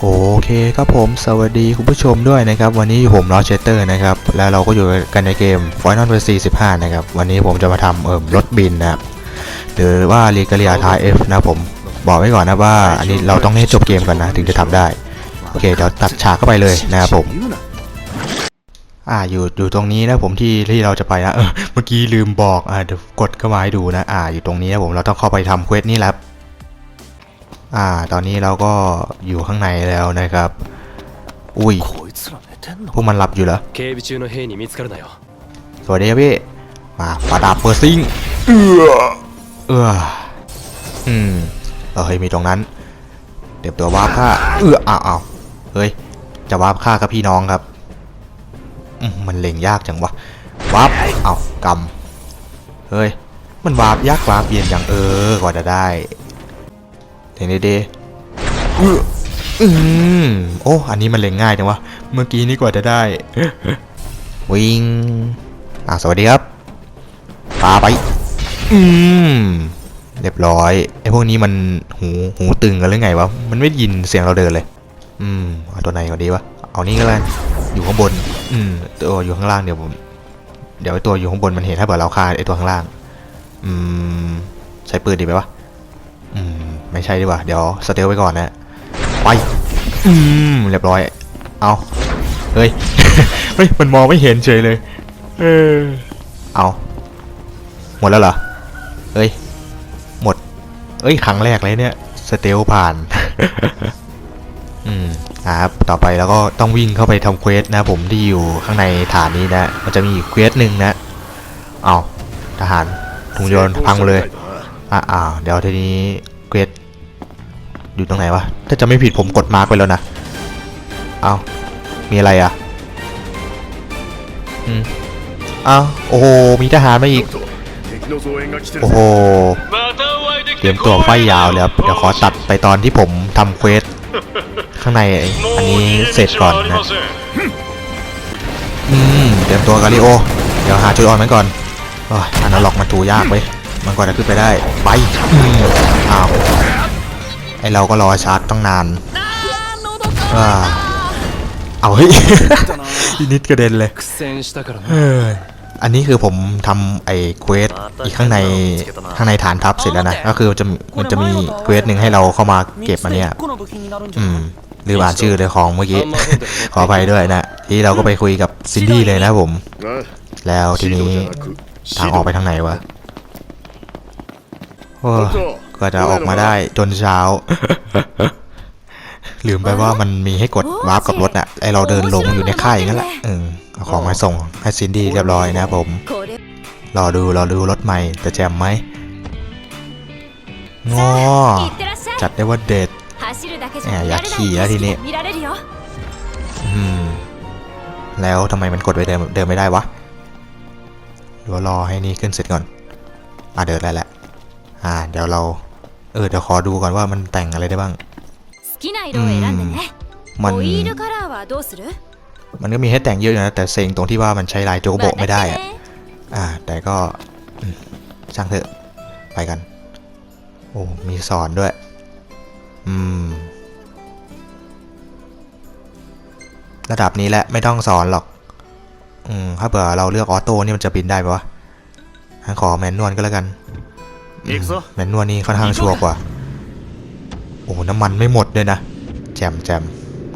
โอเคครับผมสวัสดีคุณผู้ชมด้วยนะครับ วันนี้ผมลอเชเตอร์นะครับ แล้วเราก็อยู่กันในเกม Final Fantasy 15 นะครับ วันนี้ผมจะมาทำเอ่มรถบินนะครับ หรือว่ารีกาเลียทายเอฟนะผมบอกไว้ก่อนนะว่า อันนี้เราต้องให้จบเกมกันนะ ถึงจะทำได้ โอเค เดี๋ยวตัดฉากเข้าไปเลยนะครับผม อ่าอยู่อยู่ตรงนี้นะผมที่ที่เราจะไปนะเออเมื่อกี้ลืมบอกอ่าเดี๋ยวกดเข้ามาให้ดูนะ อ่าอยู่ตรงนี้นะผมเราต้องเข้าไปทำเควสนี้แล้ว อ่า ตอนนี้เราก็อยู่ข้างในแล้วนะครับ อุ้ย พวกมันหลับอยู่เหรอสวัสดีครับพี่ มาปาดับเปอร์ซิง เออเอออืมเฮ้ยมีตรงนั้น เดี๋ยวตัววาบข้าเอออ้าวอ้าวเฮ้ย จะวาบข้ากับพี่น้องครับ มันเล็งยากจังวะ วาบเอากำเฮ้ย มันวาบยากวาบเย็นอย่างเออกว่าจะได้ เดี๋ยวดีๆเอออืมโอ้ อันนี้มันเล็งง่ายจังวะ เมื่อกี้นี่กว่าจะได้ วิ่งอ่าสวัสดีครับปาไป อืม เรียบร้อย ไอ้พวกนี้มันหูหูตึงกันหรือไงวะ มันไม่ยินเสียงเราเดินเลย อืม เอาตัวไหนก่อนดีวะ เอานี่ก็แล้วอยู่ข้างบน อืม ตัวอยู่ข้างล่างเดี๋ยวผม เดี๋ยวไอ้ตัวอยู่ข้างบนมันเห็นถ้าเกิดเราฆ่าไอ้ตัวข้างล่าง อืม ใช้ปืนดีไหมวะ อืม ไม่ใช่ดีกว่า เดี๋ยวสเตลไว้ก่อนนะ ไป อืม เรียบร้อย เอา เฮ้ย เฮ้ย มันมองไม่เห็นเฉยเลย เออ เอา หมดแล้วเหรอเอ้ย หมด เอ้ย ครั้งแรกเลยเนี่ย สเตลผ่าน อืมครับ ต่อไปแล้วก็ต้องวิ่งเข้าไปทำเควสนะผมที่อยู่ข้างในฐานนี้นะ มันจะมีอีกเควสหนึ่งนะ เอาทหารถุงยนต์พังหมดเลยอ่าอ่าเดี๋ยวทีนี้เควส อยู่ตรงไหนวะ ถ้าจะไม่ผิดผมกดมาร์กไปแล้วนะ เอามีอะไรอะ อืมอ้าโอ้โห มีทหารมาอีก โอ้โห เตรียมตัวไฟยาวเลยครับ เดี๋ยวขอตัดไปตอนที่ผมทำเควสข้างในอันนี้เสร็จก่อนนะ อืม เตรียมตัวกาลิโอ เดี๋ยวหาจุดอ่อนมันก่อนอ้ยอันนั้นล็อกมันถูยากไปมันกว่าจะขึ้นไปได้ ไปอ้าว ไอเราก็รอชาร์จต้องนานว่เอาเฮ้ยนิดกระเด็นเลยอันนี้คือผมทำไอ้เควสอีกข้างในข้างในฐานทัพเสร็จแล้วนะ ก็คือจะมันจะมีเควสหนึ่งให้เราเข้ามาเก็บมาเนี้ยอืมลืมอ่านชื่อเลยของเมื่อกี้ ขออภัยด้วยนะ ที่เราก็ไปคุยกับซินดี้เลยนะผม แล้วทีนี้ทางออกไปทางไหนวะโอ้ ก็จะออกมาได้จนเช้า ลืมไปว่ามันมีให้กดวาร์ปกับรถอะไอเราเดินลงอยู่ในค่ายอย่างนั้นแหละเออเอาของมาส่งให้ซินดี้เรียบร้อยนะครับผม รอดูรอดูรถใหม่จะแจมไหมงอจัดได้ว่าเด็ดแหมอยากขี่แล้วทีนี้อืมแล้วทำไมมันกดไปเดินเดินไม่ได้วะหรือว่ารอให้นี่ขึ้นเสร็จก่อน อะเดินได้แหละ อ่า เดี๋ยวเรา เออเดี๋ยวขอดูก่อนว่ามันแต่งอะไรได้บ้างมันมันก็มีให้แต่งเยอะอยู่นะแต่เซ็งตรงที่ว่ามันใช้ลายโจโกโบะไม่ได้อะอ่า แต่ก็อืมช่างเถอะไปกัน โอ้มีสอนด้วย อืม ระดับนี้แหละไม่ต้องสอนหรอก อืมถ้าเผื่อเราเลือกออโต้นี่มันจะบินได้ปะวะงั้นขอแมนนวลก็แล้วกันอืม แมนนวลนี่ค่อนข้างชัวร์กว่า โอ้น้ำมันไม่หมดด้วยนะ แจมแจม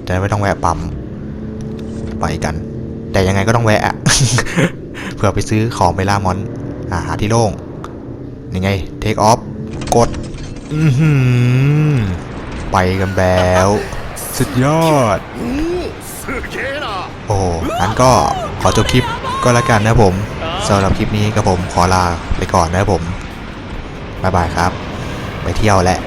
จะได้ไม่ต้องแวะปั๊มไปกัน แต่ยังไงก็ต้องแวะอะเผื่อไปซื้อของไปล่ามอนอ่าหาที่โล่งยังไงเทคออฟกดอือหือไปกันแล้ว สุดยอด โอ้โหงั้นก็ขอจบคลิปก็แล้วกันนะผมสำหรับคลิปนี้กับผมขอลาไปก่อนนะผม บ๊ายบายครับ ไปเที่ยวแหละ